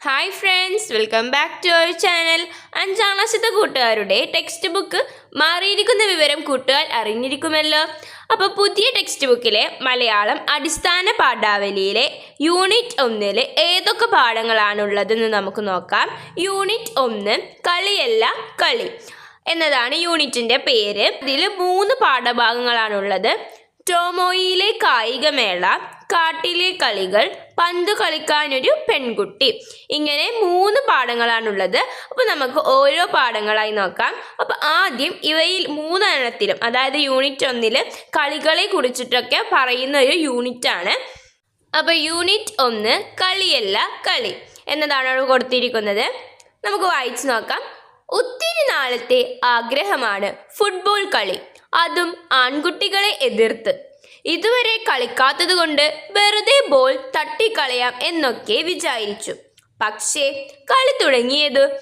Hi friends welcome back to our channel അഞ്ചാം ക്ലാസ്സിലത്തെ കൂട്ടുകാരുടെ ടെക്സ്റ്റ് ബുക്ക് മാറിയിരിക്കുന്ന വിവരം കൂട്ടുകാർ അറിഞ്ഞിരിക്കുമല്ലോ. അപ്പോൾ പുതിയ ടെക്സ്റ്റ് ബുക്കിലെ മലയാളം അടിസ്ഥാന പാഠാവലിയിലെ യൂണിറ്റ് ഒന്നിൽ ഏതൊക്കെ പാഠങ്ങളാണുള്ളതെന്ന് നമുക്ക് നോക്കാം. യൂണിറ്റ് ഒന്ന് കളിയല്ല കളി. എന്നതാണ് യൂണിറ്റിന്റെ പേര്. ഇതിൽ മൂന്ന് പാഠഭാഗങ്ങളാണുള്ളത്. ടോമോയിലെ കായികമേള കാട്ടിലെ കളികൾ പന്ത് കളിക്കാനൊരു പെൺകുട്ടി. ഇങ്ങനെ മൂന്ന് പാഠങ്ങളാണുള്ളത്. അപ്പോൾ നമുക്ക് ഓരോ പാഠങ്ങളായി നോക്കാം. അപ്പോൾ ആദ്യം ഇവയിൽ മൂന്നെണ്ണത്തിലും അതായത് യൂണിറ്റ് ഒന്നിൽ കളികളെ കുറിച്ചിട്ടൊക്കെ പറയുന്ന ഒരു യൂണിറ്റാണ്. അപ്പോൾ യൂണിറ്റ് ഒന്ന് കളിയല്ല കളി. എന്നതാണ് അവിടെ കൊടുത്തിരിക്കുന്നത്. നമുക്ക് വായിച്ചു നോക്കാം. ഒത്തിരി നാളത്തെ ആഗ്രഹമാണ് ഫുട്ബോൾ കളി. അതും ആൺകുട്ടികളെ എതിർത്ത്. ഇതുവരെ കളിക്കാത്തതുകൊണ്ട് വെറുതെ ബോൾ തട്ടിക്കളയാം എന്നൊക്കെ വിചാരിച്ചു. പക്ഷേ കളി തുടങ്ങിയത്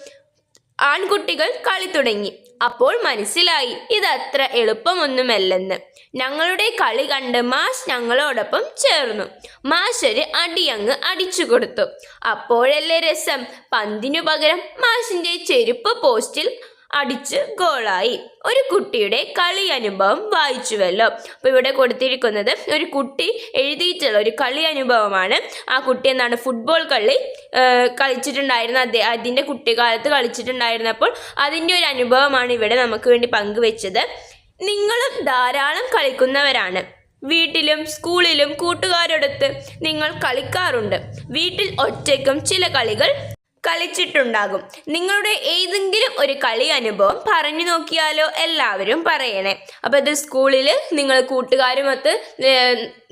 ആൺകുട്ടികൾ കളി തുടങ്ങി. അപ്പോൾ മനസ്സിലായി ഇതത്ര എളുപ്പമൊന്നുമല്ലെന്ന്. ഞങ്ങളുടെ കളി കണ്ട് മാഷ് ഞങ്ങളോടൊപ്പം ചേർന്നു. മാഷൊരു അടിയങ്ങ് അടിച്ചു കൊടുത്തു. അപ്പോഴല്ലേ രസം? പന്തിനു പകരം മാഷിന്റെ ചെരുപ്പ് പോസ്റ്റിൽ അടിച്ച് ഗോളായി. ഒരു കുട്ടിയുടെ കളി അനുഭവം വായിച്ചുവല്ലോ. അപ്പോൾ ഇവിടെ കൊടുത്തിരിക്കുന്നത് ഒരു കുട്ടി എഴുതിയിട്ടുള്ള ഒരു കളി അനുഭവമാണ്. ആ കുട്ടി എന്താണ്? ഫുട്ബോൾ കളി കളിച്ചിട്ടുണ്ടായിരുന്ന അതെ അതിന്റെ കുട്ടിക്കാലത്ത് കളിച്ചിട്ടുണ്ടായിരുന്നപ്പോൾ അതിന്റെ ഒരു അനുഭവമാണ് ഇവിടെ നമുക്ക് വേണ്ടി പങ്കുവെച്ചത്. നിങ്ങളും ധാരാളം കളിക്കുന്നവരാണ്. വീട്ടിലും സ്കൂളിലും കൂട്ടുകാരോടൊത്ത് നിങ്ങൾ കളിക്കാറുണ്ട്. വീട്ടിൽ ഒറ്റയ്ക്കും ചില കളികൾ കളിച്ചിട്ടുണ്ടാകും. നിങ്ങളുടെ ഏതെങ്കിലും ഒരു കളി അനുഭവം പറഞ്ഞു നോക്കിയാലോ എല്ലാവരും പറയണേ. അപ്പോൾ ഇത് സ്കൂളിൽ നിങ്ങൾ കൂട്ടുകാരുമൊത്ത്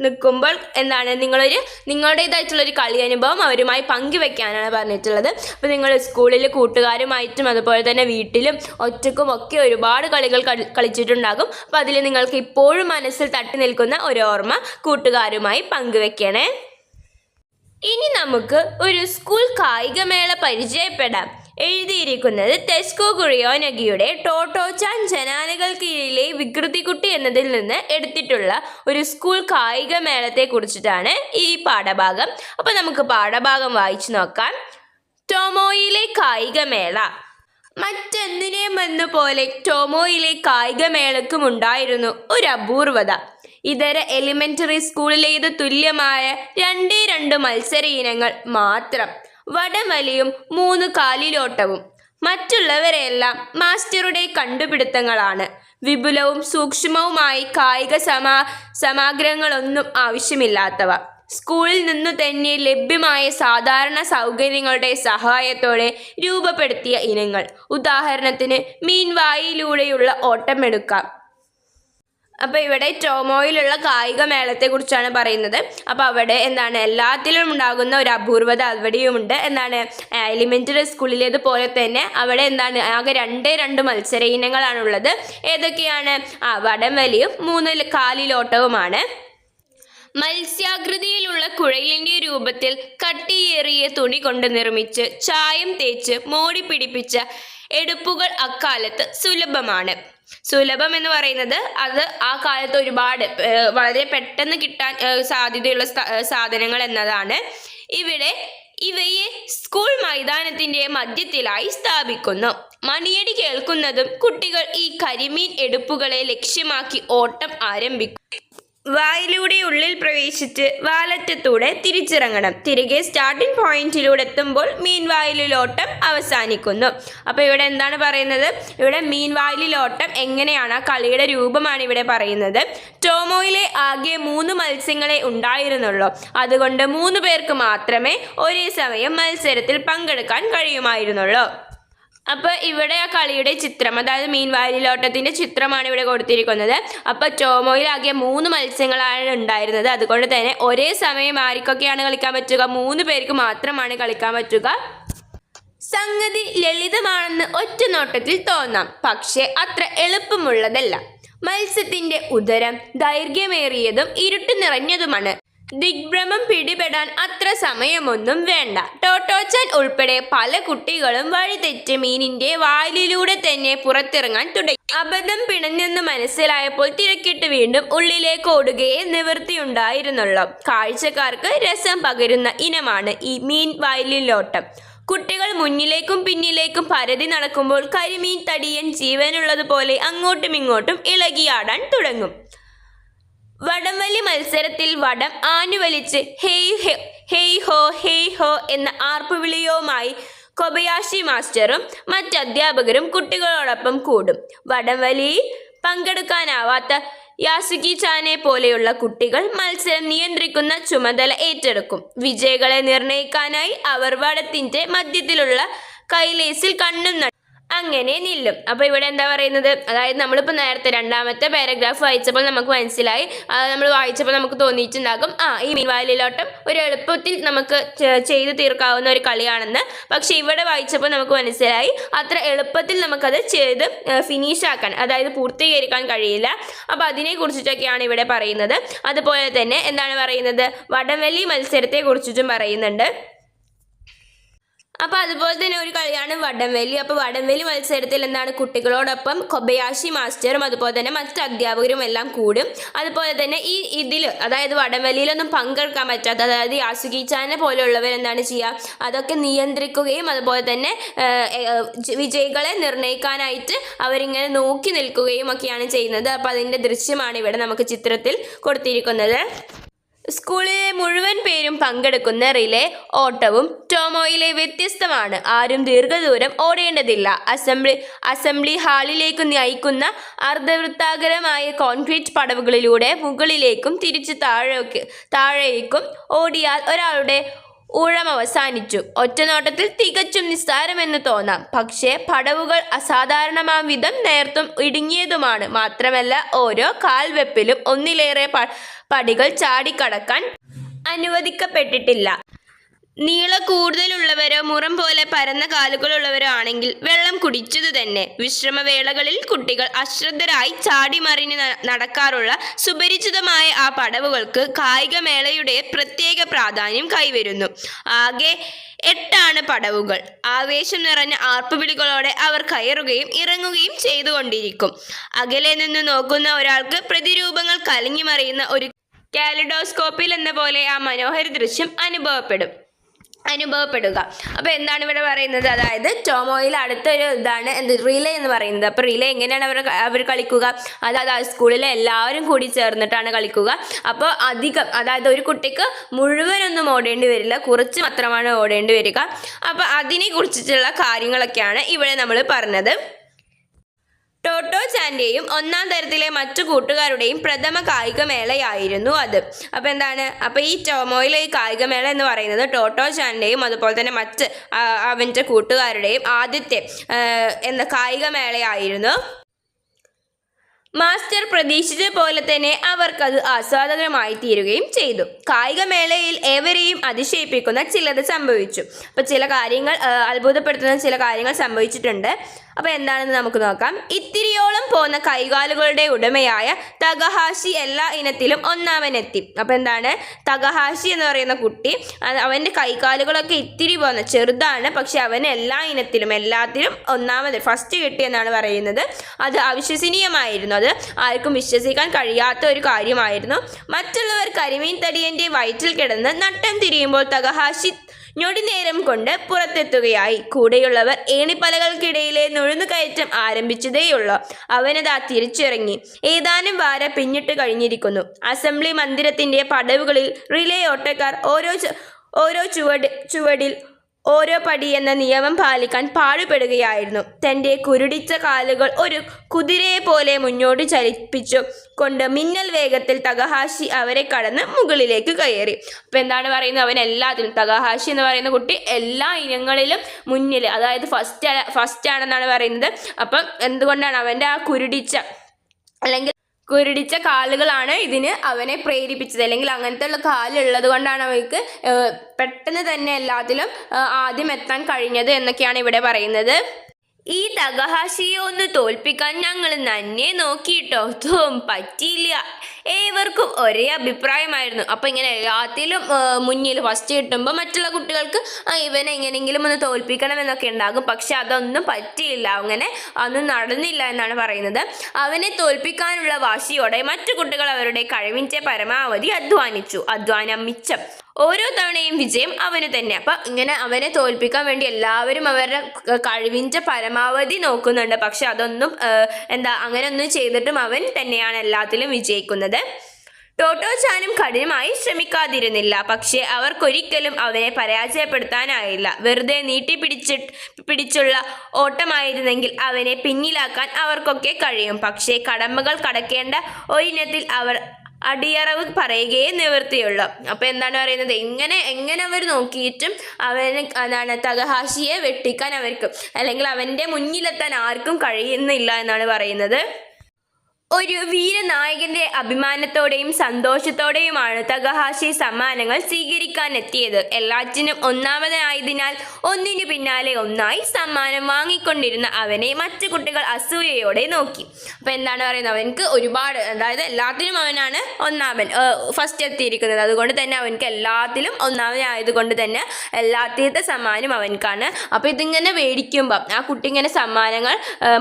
നിൽക്കുമ്പോൾ എന്താണ് നിങ്ങളൊരു നിങ്ങളുടേതായിട്ടുള്ള ഒരു കളി അനുഭവം അവരുമായി പങ്കുവെക്കാനാണ് പറഞ്ഞിട്ടുള്ളത്. അപ്പോൾ നിങ്ങൾ സ്കൂളിൽ കൂട്ടുകാരുമായിട്ടും അതുപോലെ തന്നെ വീട്ടിലും ഒറ്റക്കും ഒക്കെ ഒരുപാട് കളികൾ കളി- കളിച്ചിട്ടുണ്ടാകും. അപ്പോൾ അതിൽ നിങ്ങൾക്ക് ഇപ്പോഴും മനസ്സിൽ തട്ടി നിൽക്കുന്ന ഒരു ഓർമ്മ കൂട്ടുകാരുമായി പങ്കുവെക്കണേ. ഇനി നമുക്ക് ഒരു സ്കൂൾ കായികമേള പരിചയപ്പെടാം. എഴുതിയിരിക്കുന്നത് തെസ്കോ കുറിയോനഗിയുടെ ടോട്ടോച്ചാൻ ജനാലകൾ കീഴിലെ വികൃതിക്കുട്ടി എന്നതിൽ നിന്ന് എടുത്തിട്ടുള്ള ഒരു സ്കൂൾ കായികമേളത്തെ കുറിച്ചിട്ടാണ് ഈ പാഠഭാഗം. അപ്പോൾ നമുക്ക് പാഠഭാഗം വായിച്ചു നോക്കാം. ടോമോയിലെ കായികമേള. മറ്റെന്തിനേം എന്ന പോലെ ടോമോയിലെ കായികമേളക്കും ഉണ്ടായിരുന്നു ഒരു അപൂർവത. ഇതര എലിമെന്ററി സ്കൂളിലേത് തുല്യമായ രണ്ടേ രണ്ട് മത്സര ഇനങ്ങൾ മാത്രം. വടംവലിയും മൂന്ന് കാലിലോട്ടവും. മറ്റുള്ളവരെല്ലാം മാസ്റ്ററുടെ കണ്ടുപിടുത്തങ്ങളാണ്. വിപുലവും സൂക്ഷ്മവുമായി കായിക സമാ സമാഗ്രഹങ്ങളൊന്നും ആവശ്യമില്ലാത്തവ. സ്കൂളിൽ നിന്നു തന്നെ ലഭ്യമായ സാധാരണ സൗകര്യങ്ങളുടെ സഹായത്തോടെ രൂപപ്പെടുത്തിയ ഇനങ്ങൾ. ഉദാഹരണത്തിന് മീൻവായിലൂടെയുള്ള ഓട്ടം എടുക്കാം അപ്പോൾ ഇവിടെ ടോമോയിലുള്ള കായിക മേളത്തെക്കുറിച്ചാണ് പറയുന്നത്. അപ്പോൾ അവിടെ എന്താണ് എല്ലാത്തിലും ഉണ്ടാകുന്ന ഒരു അപൂർവത അവിടെയുമുണ്ട്. എന്താണ് എലിമെന്ററി സ്കൂളിലേതുപോലെ തന്നെ അവിടെ എന്താണ് ആകെ രണ്ട് രണ്ട് മത്സര ഇനങ്ങളാണുള്ളത്. ഏതൊക്കെയാണ്? ആ വടം വലിയും മൂന്ന് കാലിലോട്ടവുമാണ്. മത്സ്യാകൃതിയിലുള്ള കുഴലിന്റെ രൂപത്തിൽ കട്ടിയേറിയ തുണി കൊണ്ട് നിർമ്മിച്ച് ചായം തേച്ച് മോടി പിടിപ്പിച്ച എടുപ്പുകൾ അക്കാലത്ത് സുലഭമാണ്. സുലഭം എന്ന് പറയുന്നത് അത് ആ കാലത്ത് ഒരുപാട് വളരെ പെട്ടെന്ന് കിട്ടാൻ സാധ്യതയുള്ള സാധനങ്ങൾ എന്നതാണ്. ഇവിടെ ഇവയെ സ്കൂൾ മൈതാനത്തിന്റെ മധ്യത്തിലായി സ്ഥാപിക്കുന്നു. മണിയടി കേൾക്കുന്നതും കുട്ടികൾ ഈ കരിമീൻ എടുപ്പുകളെ ലക്ഷ്യമാക്കി ഓട്ടം ആരംഭിക്കും. വായിലൂടെ ഉള്ളിൽ പ്രവേശിച്ച് വാലറ്റത്തൂടെ തിരിച്ചിറങ്ങണം. തിരികെ സ്റ്റാർട്ടിംഗ് പോയിന്റിലൂടെ എത്തുമ്പോൾ മീൻ വായിലിലോട്ടം അവസാനിക്കുന്നു. അപ്പോൾ ഇവിടെ എന്താണ് പറയുന്നത്? ഇവിടെ മീൻ വായിലിലോട്ടം എങ്ങനെയാണ്? ആ കളിയുടെ രൂപമാണ് ഇവിടെ പറയുന്നത്. ടോമോയിലെ ആകെ മൂന്ന് മത്സ്യങ്ങളെ ഉണ്ടായിരുന്നുള്ളൂ. അതുകൊണ്ട് മൂന്ന് പേർക്ക് മാത്രമേ ഒരേ സമയം മത്സരത്തിൽ പങ്കെടുക്കാൻ കഴിയുമായിരുന്നുള്ളൂ. അപ്പോൾ ഇവിടെ ആ കളിയുടെ ചിത്രം അതായത് മീൻവാലിലോട്ടത്തിന്റെ ചിത്രമാണ് ഇവിടെ കൊടുത്തിരിക്കുന്നത്. അപ്പോൾ ടോമോയിൽ ആകെ മൂന്ന് മത്സ്യങ്ങളാണ് ഉണ്ടായിരുന്നത്. അതുകൊണ്ട് തന്നെ ഒരേ സമയം ആർക്കൊക്കെയാണ് കളിക്കാൻ പറ്റുക? മൂന്ന് പേർക്ക് മാത്രമാണ് കളിക്കാൻ പറ്റുക. സംഗതി ലളിതമാണെന്ന് ഒറ്റ നോട്ടത്തിൽ തോന്നാം. പക്ഷേ അത്ര എളുപ്പമുള്ളതല്ല. മത്സ്യത്തിന്റെ ഉദരം ദൈർഘ്യമേറിയതും ഇരുട്ട് നിറഞ്ഞതുമാണ്. ദിഗ്ഭ്രമം പിടിപെടാൻ അത്ര സമയമൊന്നും വേണ്ട. ടോട്ടോച്ചാൻ ഉൾപ്പെടെ പല കുട്ടികളും വഴിതെറ്റ് മീനിന്റെ വായിലൂടെ തന്നെ പുറത്തിറങ്ങാൻ തുടങ്ങി. അബദ്ധം പിണഞ്ഞെന്ന് മനസ്സിലായപ്പോൾ തിരക്കിട്ട് വീണ്ടും ഉള്ളിലേക്ക് ഓടുകയെ നിവൃത്തിയുണ്ടായിരുന്നുള്ളൂ. കാഴ്ചക്കാർക്ക് രസം പകരുന്ന ഇനമാണ് ഈ മീൻ വയലിലോട്ടം. കുട്ടികൾ മുന്നിലേക്കും പിന്നിലേക്കും പരതി നടക്കുമ്പോൾ കരിമീൻ തടിയൻ ജീവനുള്ളതുപോലെ അങ്ങോട്ടും ഇങ്ങോട്ടും ഇളകിയാടാൻ തുടങ്ങും. വടംവലി മത്സരത്തിൽ വടം ആനുവലിച്ച് ഹേയ് ഹെ- ഹേയ് ഹോ ഹേയ് ഹോ എന്ന ആർപ്പുവിളിയവുമായി കൊബയാഷി മാസ്റ്ററും മറ്റ് അധ്യാപകരും കുട്ടികളോടൊപ്പം കൂടും. വടംവലി പങ്കെടുക്കാനാവാത്ത യാസുകി ചാനെ പോലെയുള്ള കുട്ടികൾ മത്സരം നിയന്ത്രിക്കുന്ന ചുമതല ഏറ്റെടുക്കും. വിജയികളെ നിർണയിക്കാനായി അവർ വടത്തിന്റെ മധ്യത്തിലുള്ള കൈലേസിൽ കണ്ണും അങ്ങനെ നില്ലും. അപ്പോൾ ഇവിടെ എന്താ പറയുന്നത്? അതായത് നമ്മളിപ്പോൾ നേരത്തെ രണ്ടാമത്തെ പാരഗ്രാഫ് വായിച്ചപ്പോൾ നമുക്ക് മനസ്സിലായി. നമ്മൾ വായിച്ചപ്പോൾ നമുക്ക് തോന്നിയിട്ടുണ്ടാകും. ആ ഈ മീൻവാലിലോട്ടം ഒരു എളുപ്പത്തിൽ നമുക്ക് ചെയ്തു തീർക്കാവുന്ന ഒരു കളിയാണെന്ന്. പക്ഷേ ഇവിടെ വായിച്ചപ്പോൾ നമുക്ക് മനസ്സിലായി. അത്ര എളുപ്പത്തിൽ നമുക്കത് ചെയ്ത് ഫിനിഷ് ആക്കാൻ അതായത് പൂർത്തീകരിക്കാൻ കഴിയില്ല. അപ്പോൾ അതിനെ കുറിച്ചിട്ടൊക്കെയാണ് ഇവിടെ പറയുന്നത്. അതുപോലെ തന്നെ എന്താണ് പറയുന്നത്? വടംവലി മത്സരത്തെ കുറിച്ചിട്ടും പറയുന്നുണ്ട്. അപ്പോൾ അതുപോലെ തന്നെ ഒരു കളിയാണ് വടംവലി. അപ്പോൾ വടംവലി മത്സരത്തിൽ എന്താണ് കുട്ടികളോടൊപ്പം കൊബയാശി മാസ്റ്ററും അതുപോലെ തന്നെ മറ്റ് അധ്യാപകരും എല്ലാം കൂടും. അതുപോലെ തന്നെ ഈ ഇതിൽ അതായത് വടംവലിയിലൊന്നും പങ്കെടുക്കാൻ പറ്റാത്ത അതായത് യാസുഗീച്ചാനെ ചാനെ പോലെയുള്ളവർ എന്താണ് ചെയ്യുക? അതൊക്കെ നിയന്ത്രിക്കുകയും അതുപോലെ തന്നെ വിജയികളെ നിർണയിക്കാനായിട്ട് അവരിങ്ങനെ നോക്കി നിൽക്കുകയും ഒക്കെയാണ് ചെയ്യുന്നത്. അപ്പോൾ അതിന്റെ ദൃശ്യമാണ് ഇവിടെ നമുക്ക് ചിത്രത്തിൽ കൊടുത്തിരിക്കുന്നത്. സ്കൂളിലെ മുഴുവൻ പേരും പങ്കെടുക്കുന്ന റിലേ ഓട്ടവും ടോമോയിലെ വ്യത്യസ്തമാണ്. ആരും ദീർഘദൂരം ഓടേണ്ടതില്ല. അസംബ്ലി അസംബ്ലി ഹാളിലേക്ക് നയിക്കുന്ന അർദ്ധവൃത്താകരമായ കോൺക്രീറ്റ് പടവുകളിലൂടെ മുകളിലേക്കും തിരിച്ച് താഴേക്ക് താഴേക്കും ഓടിയാൽ ഒരാളുടെ ഊഴം അവസാനിച്ചു. ഒറ്റനോട്ടത്തിൽ തികച്ചും നിസ്സാരമെന്ന് തോന്നാം. പക്ഷേ പടവുകൾ അസാധാരണമാം വിധം നേർത്തും ഇടുങ്ങിയതുമാണ്. മാത്രമല്ല ഓരോ കാൽവെപ്പിലും ഒന്നിലേറെ പടികൾ ചാടിക്കടക്കാൻ അനുവദിക്കപ്പെട്ടിട്ടില്ല. നീള കൂടുതലുള്ളവരോ മുറം പോലെ പരന്ന കാലുകളുള്ളവരോ ആണെങ്കിൽ വെള്ളം കുടിച്ചതു തന്നെ. വിശ്രമവേളകളിൽ കുട്ടികൾ അശ്രദ്ധരായി ചാടിമറിഞ്ഞ് നടക്കാറുള്ള സുപരിചിതമായ ആ പടവുകൾക്ക് കായികമേളയുടെ പ്രത്യേക പ്രാധാന്യം കൈവരുന്നു. ആകെ എട്ടാണ് പടവുകൾ. ആവേശം നിറഞ്ഞ ആർപ്പുവിളികളോടെ അവർ കയറുകയും ഇറങ്ങുകയും ചെയ്തുകൊണ്ടിരിക്കും. അകലെ നിന്ന് നോക്കുന്ന ഒരാൾക്ക് പ്രതിരൂപങ്ങൾ കലങ്ങിമറിയുന്ന ഒരു കാലിഡോസ്കോപ്പിൽ എന്ന പോലെ ആ മനോഹര ദൃശ്യം അനുഭവപ്പെടും. അനുഭവപ്പെടുക. അപ്പോൾ എന്താണ് ഇവിടെ പറയുന്നത്? അതായത് ടോമോയിൽ അടുത്തൊരു ഇതാണ് എന്ത് റിലേ എന്ന് പറയുന്നത്. അപ്പോൾ റിലേ എങ്ങനെയാണ് അവർ അവർ കളിക്കുക? അതായത് സ്കൂളിലെ എല്ലാവരും കൂടി ചേർന്നിട്ടാണ് കളിക്കുക. അപ്പോൾ അധികം അതായത് ഒരു കുട്ടിക്ക് മുഴുവനൊന്നും ഓടേണ്ടി വരില്ല. കുറച്ച് മാത്രമാണ് ഓടേണ്ടി വരിക. അപ്പോൾ അതിനെ കുറിച്ചിട്ടുള്ള കാര്യങ്ങളൊക്കെയാണ് ഇവിടെ നമ്മൾ പറഞ്ഞത്. ടോട്ടോ ചാന്റെയും ഒന്നാം തരത്തിലെ മറ്റു കൂട്ടുകാരുടെയും പ്രഥമ കായികമേളയായിരുന്നു അത്. അപ്പോൾ എന്താണ്? അപ്പോൾ ഈ ടോമോയിലെ ഈ കായികമേള എന്ന് പറയുന്നത് ടോട്ടോ ചാന്റെയും അതുപോലെ തന്നെ മറ്റ് അവന്റെ കൂട്ടുകാരുടെയും ആദ്യത്തെ എന്ന കായികമേളയായിരുന്നു. മാസ്റ്റർ പ്രതീക്ഷിച്ച പോലെ തന്നെ അവർക്കത് ആസ്വാദകരമായി തീരുകയും ചെയ്തു. കായികമേളയിൽ ഏവരെയും അതിശയിപ്പിക്കുന്ന ചിലത് സംഭവിച്ചു. അപ്പോൾ ചില കാര്യങ്ങൾ അത്ഭുതപ്പെടുത്തുന്ന ചില കാര്യങ്ങൾ സംഭവിച്ചിട്ടുണ്ട്. അപ്പോൾ എന്താണെന്ന് നമുക്ക് നോക്കാം. ഇത്തിരിയോളം പോന്ന കൈകാലുകളുടെ ഉടമയായ തകഹാശി എല്ലാ ഇനത്തിലും ഒന്നാമനെത്തി. അപ്പോൾ എന്താണ്? തകഹാശി എന്ന് പറയുന്ന കുട്ടി അവന്റെ കൈകാലുകളൊക്കെ ഇത്തിരി പോന്ന ചെറുതാണ് പക്ഷെ അവൻ എല്ലാ ഇനത്തിലും എല്ലാത്തിലും ഒന്നാമത് ഫസ്റ്റ് കിട്ടി എന്നാണ് പറയുന്നത്. അത് അവിശ്വസനീയമായിരുന്നു. അത് ആർക്കും വിശ്വസിക്കാൻ കഴിയാത്ത ഒരു കാര്യമായിരുന്നു. മറ്റുള്ളവർ കരിമീൻ തടിയന്റെ വയറ്റിൽ കിടന്ന് നട്ടം തിരിയുമ്പോൾ തകഹാശി ഞൊടിനേരം കൊണ്ട് പുറത്തെത്തുകയായി. കൂടെയുള്ളവർ ഏണിപ്പലകൾക്കിടയിലെ നുഴഞ്ഞുകയറ്റം ആരംഭിച്ചതേയുള്ളൂ. അവനതാ തിരിച്ചിറങ്ങി. ഏതാനും വാര പിന്നിട്ട് കഴിഞ്ഞിരിക്കുന്നു. അസംബ്ലി മന്ദിരത്തിന്റെ പടവുകളിൽ റിലേ ഓട്ടക്കാർ ഓരോ ഓരോ ചുവട് ചുവടിൽ ഓരോ പടി എന്ന നിയമം പാലിക്കാൻ പാടുപെടുകയായിരുന്നു. തന്റെ കുരുടിച്ച കാലുകൾ ഒരു കുതിരയെ പോലെ മുന്നോട്ട് ചലിപ്പിച്ചു കൊണ്ട് മിന്നൽ വേഗത്തിൽ തകഹാശി അവരെ കടന്ന് മുകളിലേക്ക് കയറി. അപ്പം എന്താണ് പറയുന്നത്? അവൻ എല്ലാത്തിലും തകഹാശി എന്ന് പറയുന്ന കുട്ടി എല്ലാ ഇനങ്ങളിലും മുന്നിൽ അതായത് ഫസ്റ്റ് ഫസ്റ്റ് ആണെന്നാണ് പറയുന്നത്. അപ്പം എന്തുകൊണ്ടാണ് അവന്റെ ആ കുരുടിച്ച അല്ലെങ്കിൽ കുരുടിച്ച കാലുകളാണ് ഇതിന് അവനെ പ്രേരിപ്പിച്ചത്. അല്ലെങ്കിൽ അങ്ങനത്തെ ഉള്ള കാലുള്ളത് കൊണ്ടാണ് അവർക്ക് പെട്ടെന്ന് തന്നെ എല്ലാത്തിലും ആദ്യം എത്താൻ കഴിഞ്ഞത് എന്നൊക്കെയാണ് ഇവിടെ പറയുന്നത്. ഈ തകഹാശിയെ ഒന്ന് തോൽപ്പിക്കാൻ ഞങ്ങൾ നന്നെ നോക്കിയിട്ടോ? തോം പറ്റിയില്ല. ഏവർക്കും ഒരേ അഭിപ്രായമായിരുന്നു. അപ്പം ഇങ്ങനെ എല്ലാത്തിലും മുന്നിൽ ഫസ്റ്റ് കിട്ടുമ്പോൾ മറ്റുള്ള കുട്ടികൾക്ക് ഇവനെ എങ്ങനെയെങ്കിലും ഒന്ന് തോൽപ്പിക്കണം എന്നൊക്കെ ഉണ്ടാകും. പക്ഷെ അതൊന്നും പറ്റിയില്ല. അങ്ങനെ അതൊന്നും നടന്നില്ല എന്നാണ് പറയുന്നത്. അവനെ തോൽപ്പിക്കാനുള്ള വാശിയോടെ മറ്റു കുട്ടികൾ അവരുടെ കഴിവിന്റെ പരമാവധി അധ്വാനിച്ചു. അധ്വാനം മിച്ചം ഓരോ തവണയും വിജയം അവന് തന്നെ. അപ്പം ഇങ്ങനെ അവനെ തോൽപ്പിക്കാൻ വേണ്ടി എല്ലാവരും അവരുടെ കഴിവിന്റെ പരമാവധി നോക്കുന്നുണ്ട്. പക്ഷെ അതൊന്നും എന്താ അങ്ങനെ ഒന്നും ചെയ്തിട്ടും അവൻ തന്നെയാണ് എല്ലാത്തിലും വിജയിക്കുന്നത്. ടോട്ടോ ചാനും കഠിനമായി ശ്രമിക്കാതിരുന്നില്ല. പക്ഷേ അവർക്കൊരിക്കലും അവനെ പരാജയപ്പെടുത്താനായില്ല. വെറുതെ നീട്ടി നീട്ടിപ്പിടിച്ച് പിടിച്ചുള്ള ഓട്ടമായിരുന്നെങ്കിൽ അവനെ പിന്നിലാക്കാൻ അവർക്കൊക്കെ കഴിയും. പക്ഷേ കടമ്പകൾ കടക്കേണ്ട ഒരിനത്തിൽ അവർ അടിയറവ് പറയുകയേ നിവൃത്തിയുള്ളൂ. അപ്പോൾ എന്താണ് പറയുന്നത്? എങ്ങനെ എങ്ങനെ അവർ നോക്കിയിട്ടും അവന് എന്താണ് തകഹാശിയെ വെട്ടിക്കാൻ അവർക്ക് അല്ലെങ്കിൽ അവന്റെ മുന്നിലെത്താൻ ആർക്കും കഴിയുന്നില്ല എന്നാണ് പറയുന്നത്. ഒരു വീരനായകന്റെ അഭിമാനത്തോടെയും സന്തോഷത്തോടെയുമാണ് തകഹാഷി സമ്മാനങ്ങൾ സ്വീകരിക്കാൻ സ്വീകരിക്കാനെത്തിയത്. എല്ലാറ്റിനും ഒന്നാമതായതിനാൽ ഒന്നിനു പിന്നാലെ ഒന്നായി സമ്മാനം വാങ്ങിക്കൊണ്ടിരുന്ന അവനെ മറ്റു കുട്ടികൾ അസൂയയോടെ നോക്കി. അപ്പൊ എന്താണ് പറയുന്നത്? അവനക്ക് ഒരുപാട് അതായത് എല്ലാത്തിനും അവനാണ് ഒന്നാമൻ ഫസ്റ്റ് എത്തിയിരിക്കുന്നത്. അതുകൊണ്ട് തന്നെ അവനക്ക് എല്ലാത്തിലും ഒന്നാമനായതുകൊണ്ട് തന്നെ എല്ലാത്തിലത്തെ സമ്മാനം അവനക്കാണ് അപ്പൊ ഇതിങ്ങനെ മേടിക്കുമ്പോൾ ആ കുട്ടി ഇങ്ങനെ സമ്മാനങ്ങൾ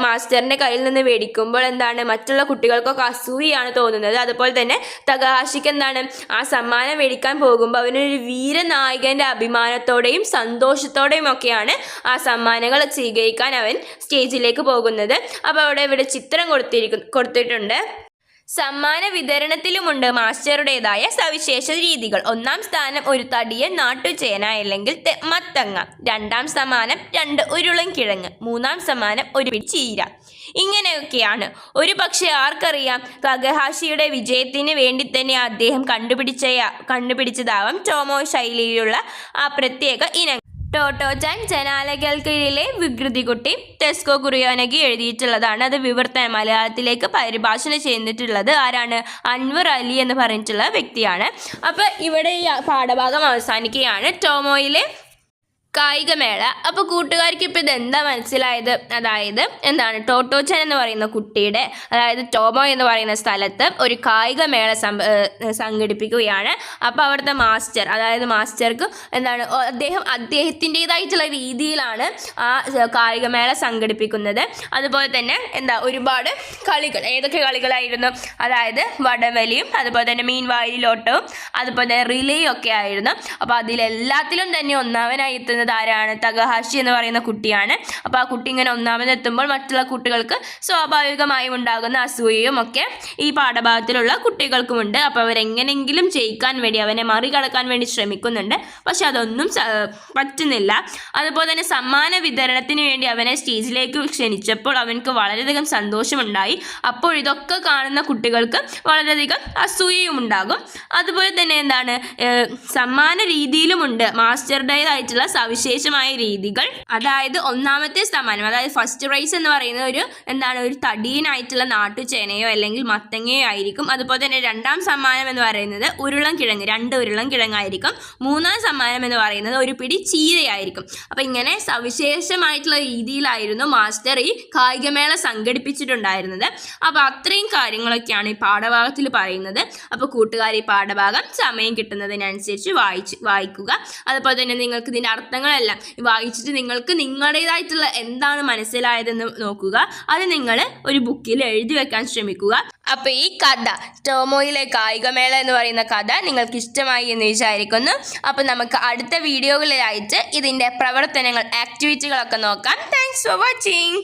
മാസ്റ്ററിന്റെ കയ്യിൽ നിന്ന് മേടിക്കുമ്പോൾ എന്താണ്? മറ്റുള്ള കുട്ടികൾക്കൊക്കെ അസൂയാണ് തോന്നുന്നത്. അതുപോലെ തന്നെ തകാശിക്ക് എന്താണ്? ആ സമ്മാനം മേടിക്കാൻ പോകുമ്പോൾ അവനൊരു വീരനായകന്റെ അഭിമാനത്തോടെയും സന്തോഷത്തോടെയും ഒക്കെയാണ് ആ സമ്മാനങ്ങൾ സ്വീകരിക്കാൻ അവൻ സ്റ്റേജിലേക്ക് പോകുന്നത്. അപ്പോൾ അവിടെ ഇവിടെ ചിത്രം കൊടുത്തിരിക്കുന്നു കൊടുത്തിട്ടുണ്ട്. സമ്മാന വിതരണത്തിലുമുണ്ട് മാസ്റ്ററുടേതായ സവിശേഷ രീതികൾ. ഒന്നാം സ്ഥാനം ഒരു തടിയൻ നാട്ടുചേന അല്ലെങ്കിൽ മത്തങ്ങ. രണ്ടാം സമ്മാനം രണ്ട് ഉരുളം കിഴങ്ങ്. മൂന്നാം സമ്മാനം ഒരു ചീര. ഇങ്ങനെയൊക്കെയാണ്. ഒരു പക്ഷേ ആർക്കറിയാം കഗഹാഷിയുടെ വിജയത്തിന് വേണ്ടി തന്നെ അദ്ദേഹം കണ്ടുപിടിച്ച കണ്ടുപിടിച്ചതാവാം ടോമോ ശൈലിയിലുള്ള ആ പ്രത്യേക ഇനം ടോട്ടോചാൻ ജനാലകൾക്കിടയിലെ വികൃതികുട്ടി ടെസ്കോ കുറിയോനകി എഴുതിയിട്ടുള്ളതാണ്. അത് വിവർത്തനം മലയാളത്തിലേക്ക് പരിഭാഷണം ചെയ്തിട്ടുള്ളത് ആരാണ്? അൻവർ അലി എന്ന് പറഞ്ഞിട്ടുള്ള വ്യക്തിയാണ്. അപ്പോൾ ഇവിടെ ഈ പാഠഭാഗം അവസാനിക്കുകയാണ്. ടോമോയിലെ കായികമേള. അപ്പോൾ കൂട്ടുകാർക്ക് ഇപ്പോൾ ഇത് എന്താ മനസ്സിലായത്? അതായത് എന്താണ്? ടോട്ടോച്ചൻ എന്ന് പറയുന്ന കുട്ടിയുടെ അതായത് ടോമോ എന്ന് പറയുന്ന സ്ഥലത്ത് ഒരു കായികമേള സംഘടിപ്പിക്കുകയാണ്. അപ്പോൾ അവിടുത്തെ മാസ്റ്റർ അതായത് മാസ്റ്റർക്ക് എന്താണ് അദ്ദേഹം അദ്ദേഹത്തിന്റെതായിട്ടുള്ള രീതിയിലാണ് ആ കായികമേള സംഘടിപ്പിക്കുന്നത്. അതുപോലെ തന്നെ എന്താ ഒരുപാട് കളികൾ ഏതൊക്കെ കളികളായിരുന്നു? അതായത് വടവലിയും അതുപോലെ തന്നെ മീൻ വായിലോട്ടവും അതുപോലെ തന്നെ റിലേയും ഒക്കെ ആയിരുന്നു. അപ്പോൾ അതിലെല്ലാത്തിലും തന്നെ ഒന്നാമനായി എത്തുന്നത് ആരാണ്? തകഹാഷി എന്ന് പറയുന്ന കുട്ടിയാണ്. അപ്പോൾ ആ കുട്ടി ഇങ്ങനെ ഒന്നാമതെത്തുമ്പോൾ മറ്റുള്ള കുട്ടികൾക്ക് സ്വാഭാവികമായും ഉണ്ടാകുന്ന അസൂയയും ഒക്കെ ഈ പാഠഭാഗത്തിലുള്ള കുട്ടികൾക്കുമുണ്ട് അപ്പോൾ അവരെങ്ങനെങ്കിലും ജയിക്കാൻ വേണ്ടി അവനെ മറികടക്കാൻ വേണ്ടി ശ്രമിക്കുന്നുണ്ട്. പക്ഷെ അതൊന്നും പറ്റുന്നില്ല. അതുപോലെ തന്നെ സമ്മാന വിതരണത്തിന് വേണ്ടി അവനെ സ്റ്റേജിലേക്ക് ക്ഷണിച്ചപ്പോൾ അവനക്ക് വളരെയധികം സന്തോഷമുണ്ടായി. അപ്പോൾ ഇതൊക്കെ കാണുന്ന കുട്ടികൾക്ക് വളരെയധികം അസൂയയും ഉണ്ടാകും. അതുപോലെ തന്നെ എന്താണ്? സമ്മാന രീതിയിലുമുണ്ട് മാസ്റ്ററുടേതായിട്ടുള്ള സവിശേഷമായ രീതികൾ. അതായത് ഒന്നാമത്തെ സമ്മാനം അതായത് ഫസ്റ്റ് പ്രൈസ് എന്ന് പറയുന്നത് ഒരു എന്താണ് ഒരു തടിയനായിട്ടുള്ള നാട്ടുചേനയോ അല്ലെങ്കിൽ മത്തങ്ങയോ ആയിരിക്കും. അതുപോലെ തന്നെ രണ്ടാം സമ്മാനം എന്ന് പറയുന്നത് ഉരുളം കിഴങ്ങ് രണ്ട് ഉരുളം കിഴങ്ങായിരിക്കും. മൂന്നാം സമ്മാനം എന്ന് പറയുന്നത് ഒരു പിടി ചീരയായിരിക്കും. അപ്പം ഇങ്ങനെ സവിശേഷമായിട്ടുള്ള രീതിയിലായിരുന്നു മാസ്റ്റർ ഈ കായികമേള സംഘടിപ്പിച്ചിട്ടുണ്ടായിരുന്നത്. അപ്പോൾ അത്രയും കാര്യങ്ങളൊക്കെയാണ് ഈ പാഠഭാഗത്തിൽ പറയുന്നത്. അപ്പോൾ കൂട്ടുകാർ ഈ പാഠഭാഗം സമയം കിട്ടുന്നതിനനുസരിച്ച് വായിച്ച് വായിക്കുക. അതുപോലെ തന്നെ നിങ്ങൾക്ക് ഇതിന്റെ അർത്ഥങ്ങളെല്ലാം വായിച്ചിട്ട് നിങ്ങൾക്ക് നിങ്ങളുടേതായിട്ടുള്ള എന്താണ് മനസ്സിലായതെന്ന് നോക്കുക. അത് നിങ്ങൾ ഒരു ബുക്കിൽ എഴുതി വെക്കാൻ ശ്രമിക്കുക. അപ്പോൾ ഈ കഥ ടോമോയിലെ കായികമേള എന്ന് പറയുന്ന കഥ നിങ്ങൾക്ക് ഇഷ്ടമായി എന്ന് വിചാരിക്കുന്നു. അപ്പോൾ നമുക്ക് അടുത്ത വീഡിയോകളിലായിട്ട് ഇതിന്റെ പ്രവർത്തനങ്ങൾ ആക്ടിവിറ്റികളൊക്കെ നോക്കാം. Thanks for watching